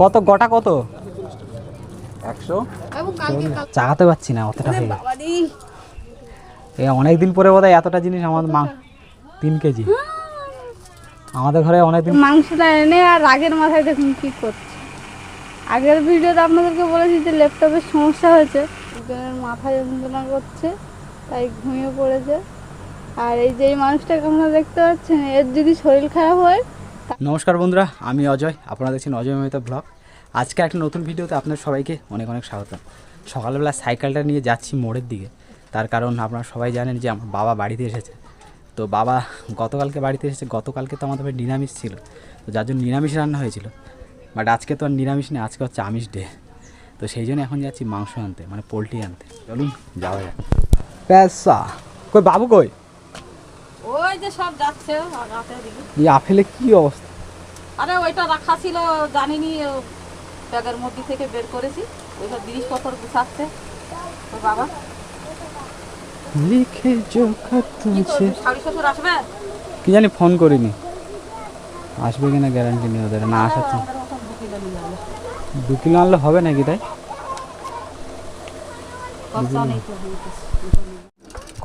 কত গোটা কত? একশো। চাগাতে পারছি না অতটা হয়ে। এই অনেক দিন পরে বোধহয় এতটা জিনিস আমাদের মা তিন কেজি। আমাদের ঘরে অনেক দিন মাংসটা এনে আর রাগের মাথায় দেখুন কি করছে। আগের ভিডিওতে আপনাদেরকে বলেছি যে ল্যাপটপের সমস্যা হয়েছে। দুজনের মাথায় যন্ত্রণা করছে তাই ঘুমিয়ে পড়েছে। আর এই যে এই মানুষটাকে আপনারা দেখতে পাচ্ছেন এর যদি শরীর খারাপ হয় নমস্কার। বন্ধুরা আমি অজয় আপনারা দেখছেন অজয় মহিতা ব্লগ। আজকে একটা নতুন ভিডিওতে আপনার সবাইকে অনেক অনেক স্বাগত সকালবেলা সাইকেলটা নিয়ে যাচ্ছি মোড়ের দিকে। তার কারণ আপনারা সবাই জানেন যে আমার বাবা বাড়িতে এসেছে। তো বাবা গতকালকে বাড়িতে এসেছে গতকালকে তো আমাদের নিরামিষ ছিল। তো যার জন্য নিরামিষ রান্না হয়েছিল। বাট আজকে তো আর নিরামিষ নেই আজকে হচ্ছে আমিষ ডে তো সেই জন্য এখন যাচ্ছি মাংস আনতে মানে পোলট্রি আনতে। চলুন যাওয়া যাক। প্যাসা কই বাবু কই? ওই যে সব যাচ্ছে এই আপেলে কি অবস্থা? আরে ওইটা রাখা ছিল জানিনি ব্যাগের মধ্যে থেকে বের করেছি। ওইসব জিনিসপত্র গুছাচ্ছে। তোর বাবা? লিখে তুলছে। আসবে? কি জানি ফোন করিনি। আসবে কিনা গ্যারান্টি নেই ওদের না আসার দু কিলো আনলে হবে নাকি তাই?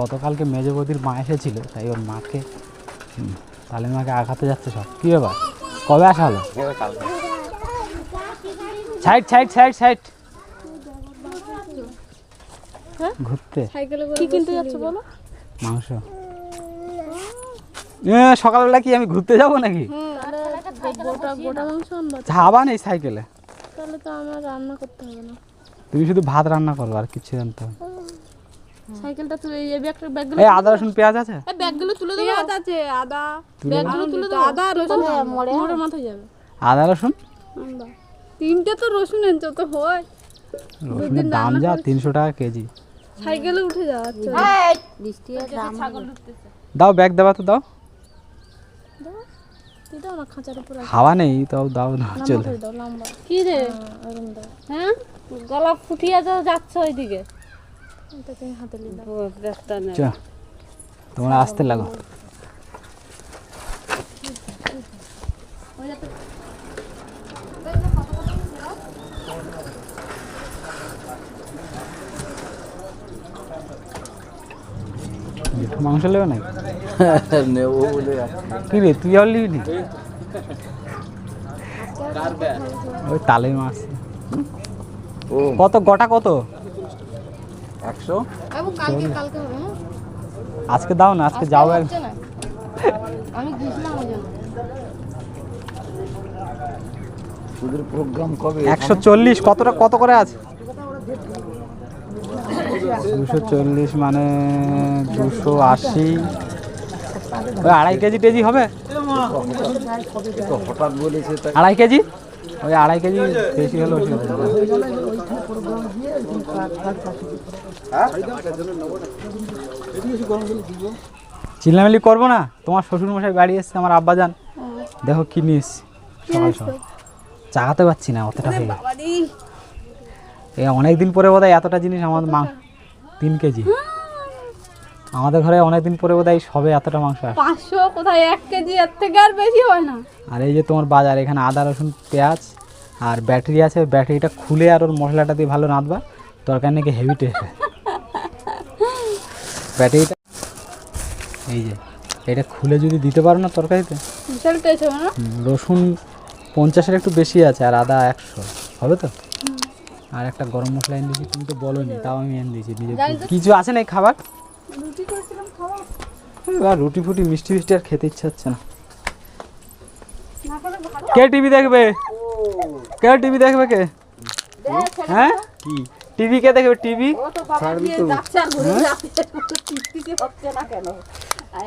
গতকালকে মেজবদির মা এসেছিল তাই ওর মাকে তাহলে মাকে আঘাতে যাচ্ছে সব। কী ব্যাপার? কবে আসা হলো? সাইড সাইড সাইড সাইড ঘুরতে। কি কিনতে যাচ্ছে বলো? মাংস। সকালবেলা কি আমি ঘুরতে যাব নাকি? যাবা নেই সাইকেলে? তাহলে তো আমার রান্না করতে হবে না। তুমি শুধু ভাত রান্না করব আর কিছু জানতে হবে সাইকেলটা তুলে এই ব্যাগটা ব্যাগগুলো এই আদা রসুন পেঁয়াজ আছে? এই ব্যাগগুলো তুলে দেবো পেঁয়াজ আছে আদা। তুলে ব্যাগগুলো তুলে দেবো আদা রসুন। মাথায় যাবে। আদা রসুন? তিনটে তো রসুন এনেছো তো হয়। রসুনের দাম যা তিনশো টাকা কেজি। সাইকেলে উঠে যাওয়াচ্ছে দাও ব্যাগ দেওয়া তো দাও। তুই দাও না খাঁচার হাওয়া নেই তাও দাও না চল। দাও লম্বা কি রে? হ্যাঁ? গলা ফুটিয়ে তো যাচ্ছে ওইদিকে। তোমরা আসতে লাগো। মাংস নেবে নাকি? নেব বলে কি। রে তুই আর নিবি ওই তালে মাছ। ও। কত গোটা কত? একশো কালকে কালকে হবে আজকে দাও না আজকে যাও আমি তোদের প্রোগ্রাম কবে? একশো চল্লিশ কতটা কত করে আছে? দুশো চল্লিশ মানে দুশো আশি। ওই আড়াই কেজি টেজি হবে? হঠাৎ বলেছে আড়াই কেজি? ওই আড়াই কেজি বেশি হলে অসুবিধা নেই। করব না। তোমার শ্বশুর মশাই বাড়ি এসছে আমার আব্বা যান দেখো কি সকাল সকাল। চাগাতে পারছি না অতটা হয়ে। গেছে। এই অনেক দিন পরে বোধহয় এতটা জিনিস আমাদের মা তিন কেজি। আমাদের ঘরে অনেক দিন পরে বোধহয় সবে এতটা মাংস আসে। পাঁচশো কোথায় এক কেজি? এর থেকে আর বেশি হয় না। আর এই যে তোমার বাজার এখানে আদা রসুন পেঁয়াজ আর ব্যাটারি আছে। ব্যাটারিটা খুলে আর ওর মশলাটা দিয়ে ভালো রাঁধবা তরকারি নাকি হেভি টেস্ট ব্যাটারিটা। এই যে এটা খুলে যদি দিতে পারো না তরকারিতে? বিশাল টেস্ট হবে না? রসুন পঞ্চাশের একটু বেশি আছে আর আদা একশো। হবে তো? আর একটা গরম মশলা এনে দিয়েছি তুমি তো বলোনি তাও আমি এনে দিয়েছি নিজে কিছু আছে না এই খাবার? রুটি এবার রুটি ফুটি মিষ্টি মিষ্টি আর খেতে ইচ্ছা হচ্ছে না। কে টিভি দেখবে? কে টিভি দেখবে কে? হ্যাঁ? কি? টিভি কে দেখবে টিভি? টিপটিপি হচ্ছে না কেন?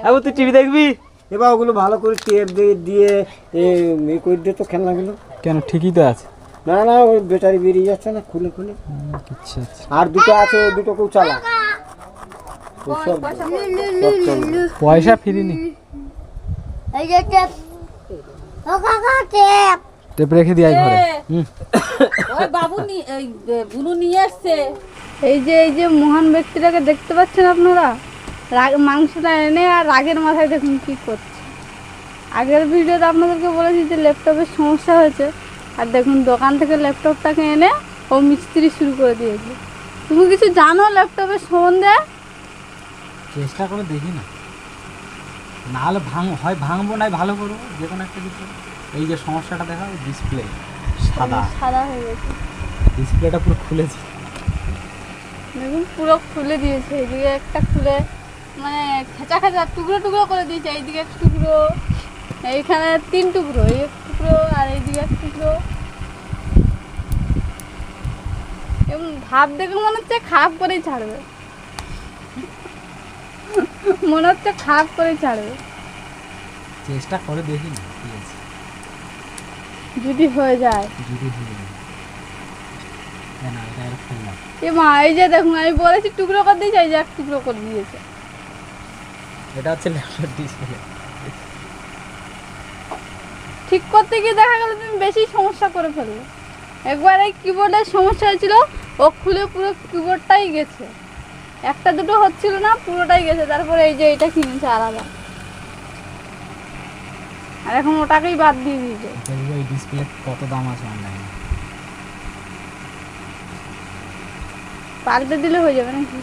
আবু তুই টিভি দেখবি? এবার ওগুলো ভালো করে টেপ দিয়ে দিয়ে এ করে দিয়ে তো খেলনাগুলো কেন? ঠিকই তো আছে। না না ওই ব্যাটারি বেরিয়ে যাচ্ছে না খুলে খুলে। আচ্ছা আচ্ছা। আর দুটো আছে ওই দুটো কেউ চালা। পয়সা ফিরিনি। এই যে টেপ। ও কাকা টেপ। টেপ রেখে দিই ঘরে। ওই বাবু নি- এই বুনু নিয়ে এসছে। এই যে এই যে মহান ব্যক্তিটাকে দেখতে পাচ্ছেন আপনারা? রাগ মাংসটা এনে আর রাগের মাথায় দেখুন কি করছে। আগের ভিডিওতে আপনাদেরকে বলেছি যে ল্যাপটপের সমস্যা হয়েছে। আর দেখুন দোকান থেকে ল্যাপটপটাকে এনে ও মিস্ত্রি শুরু করে দিয়েছে। তুমি কিছু জানো ল্যাপটপের সম্বন্ধে? চেষ্টা করে দেখি না। নাহলে ভাঙ হয় ভাঙবো নাই ভালো করব যে কোনো একটা কিছু। এই যে সমস্যাটা দেখা ডিসপ্লে সাদা। সাদা হয়ে গেছে। ডিসপ্লেটা পুরো খুলেছে। দেখুন পুরো খুলে দিয়েছে। এইদিকে একটা খুলে মানে খেঁচা খেঁচা টুকরো টুকরো করে দিয়েছে এইদিকে এক টুকরো এইখানে তিন টুকরো এই এক টুকরো আর এইদিকে এক টুকরো। এবং ভাব দেখে মনে হচ্ছে খারাপ করেই ছাড়বে। মনে হচ্ছে খারাপ করেই ছাড়বে। চেষ্টা করে দেখি না যদি হয়ে যায়। যদি হয়ে যায়। এ মা এই যে দেখুন আমি বলেছি টুকরো করে দিয়েছে এই যে এক টুকরো করে দিয়েছে। এটা হচ্ছে ল্যাপটপ ডিসপ্লে ঠিক করতে গিয়ে দেখা গেল তুমি বেশি সমস্যা করে ফেললে। একবার এই কিবোর্ডের সমস্যা হয়েছিল ও খুলে পুরো কিবোর্ডটাই গেছে। একটা দুটো হচ্ছিল না পুরোটাই গেছে তারপরে এই যে এটা কিনেছে আলাদা। আর এখন ওটাকেই বাদ দিয়ে দিয়েছে। এই ডিসপ্লে কত দাম আছে অনলাইনে পাল্টে দিলে হয়ে যাবে নাকি?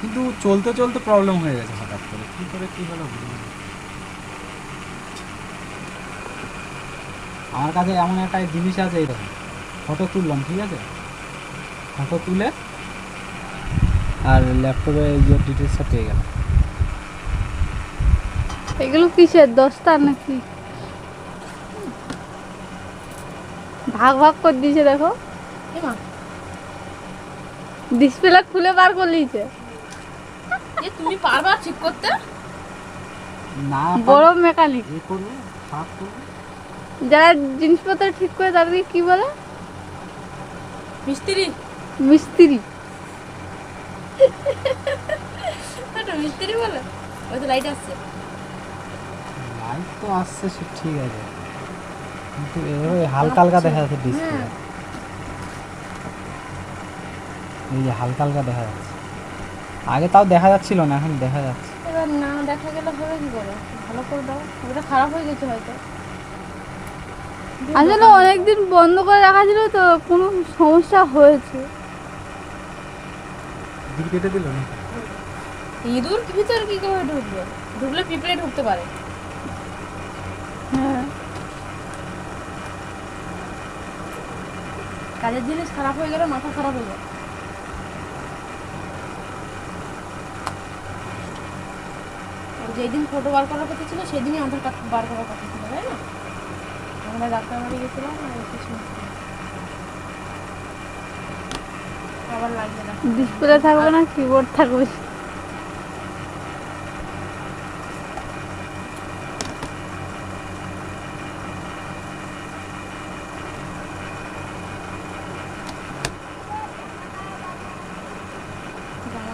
কিন্তু চলতে চলতে প্রবলেম হয়ে গেছে হঠাৎ করে। কী করে কী হলো বুঝলাম আমার কাছে এমন একটা জিনিস আছে এই দেখুন। ফটো তুললাম ঠিক আছে? ফটো তুলে আর ল্যাপটপে এই যে ডিটেলসটা পেয়ে গেলাম। এগুলো কিসের দশটা নাকি? ভাগ ভাগ করে দিয়েছে দেখো। ডিসপ্লে খুলে বার করে নিয়েছে। এ তুমি পারবা ঠিক করতে? না বড় মেকানিক। এ করব খারাপ করব। যারা জিনিসপত্র ঠিক করে তাদেরকে কি বলে? মিস্ত্রি। মিস্ত্রি। মিস্ত্রি বলে? ওই তো লাইট আসছে। লাইট তো আসছে সে ঠিক আছে। কিন্তু এভাবে হালকা হালকা দেখা যাচ্ছে ডিসপ্লে এই যে হালকা হালকা দেখা যাচ্ছে। আগে তাও দেখা যাচ্ছিল না এখন দেখা যাচ্ছে। এবার না দেখা গেলে হবে কি করে? ভালো করে দাও। ওটা খারাপ হয়ে গেছে হয়তো। আসলে অনেকদিন বন্ধ করে রাখা ছিল তো কোনো সমস্যা হয়েছে। দিল কেটে দিল না ইঁদুর ভিতরে কি করে ঢুকবে? ঢুকলে পিঁপড়ে ঢুকতে পারে। হ্যাঁ। কাজের জিনিস খারাপ হয়ে গেলে মাথা খারাপ হয়ে যায় আর যেই দিন ফটো বার করার কথা ছিল, সেদিনই আধার কার্ড বার করার কথা ছিল, তাই না? আমরা ডাক্তার বাড়ি গেছিলাম থাকবে।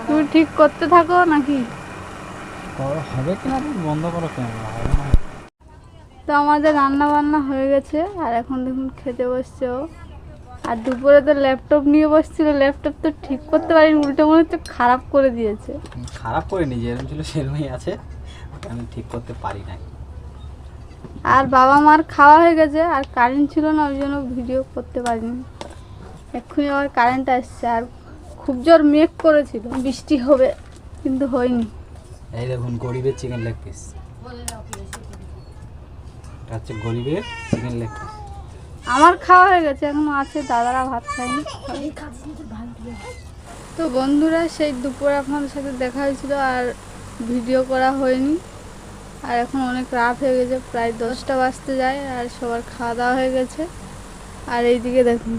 তুমি ঠিক করতে থাকো নাকি? হবে কিনা বন্ধ করো কেন? হবে না। তো আমাদের রান্না বান্না হয়ে গেছে আর এখন দেখুন খেতে বসছে আর দুপুরে তো ল্যাপটপ নিয়ে বসছিল ল্যাপটপ তো ঠিক করতে পারিনি উল্টো মনে হচ্ছে খারাপ করে দিয়েছে। খারাপ করিনি যেরকম ছিল সেরকমই আছে আমি ঠিক করতে পারি না আর বাবা মার খাওয়া হয়ে গেছে আর কারেন্ট ছিল না ওই জন্য ভিডিও করতে পারিনি। এক্ষুনি আবার কারেন্ট আসছে আর খুব জোর মেঘ করেছিল বৃষ্টি হবে কিন্তু হয়নি। এই দেখুন, গরিবের চিকেন লেগ পিস হচ্ছে গরিবের চিকেন লেগ পিস আমার খাওয়া হয়ে গেছে, এখনও আছে, দাদারা ভাত খায়নি। তো বন্ধুরা, সেই দুপুরে আপনাদের সাথে দেখা হয়েছিল আর ভিডিও করা হয়নি। আর এখন অনেক রাত হয়ে গেছে, প্রায় দশটা বাজতে যায় আর সবার খাওয়া দাওয়া হয়ে গেছে। আর এইদিকে দেখুন,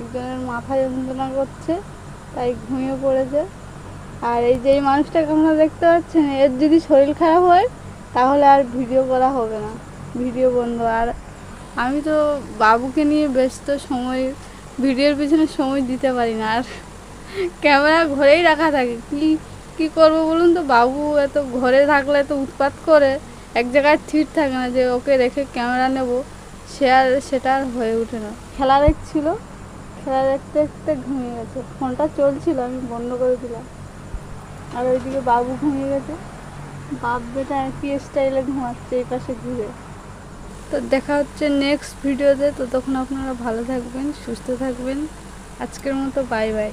একজনের মাথা যন্ত্রণা করছে, তাই ঘুমিয়ে পড়েছে। আর এই যে এই মানুষটাকে আপনারা দেখতে পাচ্ছেন, এর যদি শরীর খারাপ হয়, তাহলে আর ভিডিও করা হবে না। ভিডিও বন্ধ। আর আমি তো বাবুকে নিয়ে ব্যস্ত সময়, ভিডিওর পিছনে সময় দিতে পারি না। আর ক্যামেরা ঘরেই রাখা থাকে। কি কি করব বলুন তো? বাবু এত ঘরে থাকলে তো উৎপাত করে, এক জায়গায় স্থির থাকে না যে ওকে রেখে ক্যামেরা নেব, সে আর, সেটা আর হয়ে ওঠে না। খেলা দেখছিল, খেলা দেখতে দেখতে ঘুমিয়ে গেছে। ফোনটা চলছিল, আমি বন্ধ করে দিলাম। আর ওইদিকে বাবু ঘুমিয়ে গেছে। বাপ বেটা একই স্টাইলে ঘুমাচ্ছে এই পাশে ঘুরে। তো দেখা হচ্ছে নেক্সট ভিডিওতে তো। তখন আপনারা ভালো থাকবেন, সুস্থ থাকবেন। আজকের মতো বাই বাই